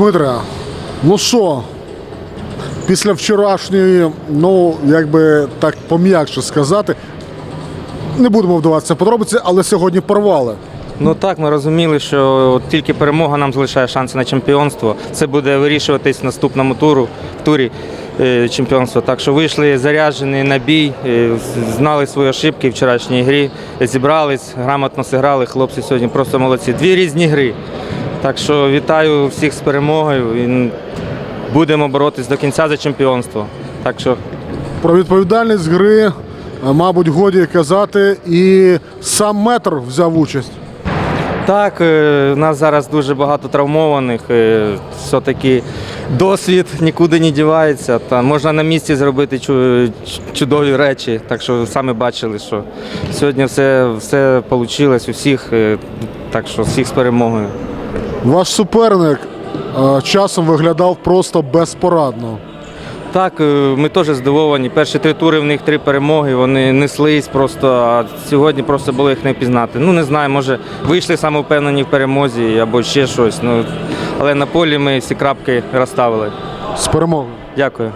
Дмитре, ну що, після вчорашньої, ну, як би так пом'якше сказати, не будемо вдаватися в подробиці, але сьогодні порвали. Ну так, ми розуміли, що тільки перемога нам залишає шанси на чемпіонство. Це буде вирішуватись в наступному туру, турі е, чемпіонства. Так що вийшли заряджені на бій, е, знали свої ошибки в вчорашній грі, зібрались, грамотно зіграли. Хлопці сьогодні просто молодці. Дві різні гри. Так що вітаю всіх з перемогою. І будемо боротись до кінця за чемпіонство. Так що Про відповідальність гри, е, мабуть, годі казати, і сам метр взяв участь. Так, е, у нас зараз дуже багато травмованих. е, Все-таки досвід нікуди не дівається. Та можна на місці зробити чудові речі. Так що самі бачили, що сьогодні все, все вийшло у всіх. е, Так що всіх з перемогою. Ваш суперник е, часом виглядав просто безпорадно. Так, е, ми теж здивовані. Перші три тури в них три перемоги. Вони неслись просто, а сьогодні просто було їх не впізнати. Ну не знаю, може вийшли самовпевнені в перемозі або ще щось. Ну але на полі ми всі крапки розставили. З перемогою. Дякую.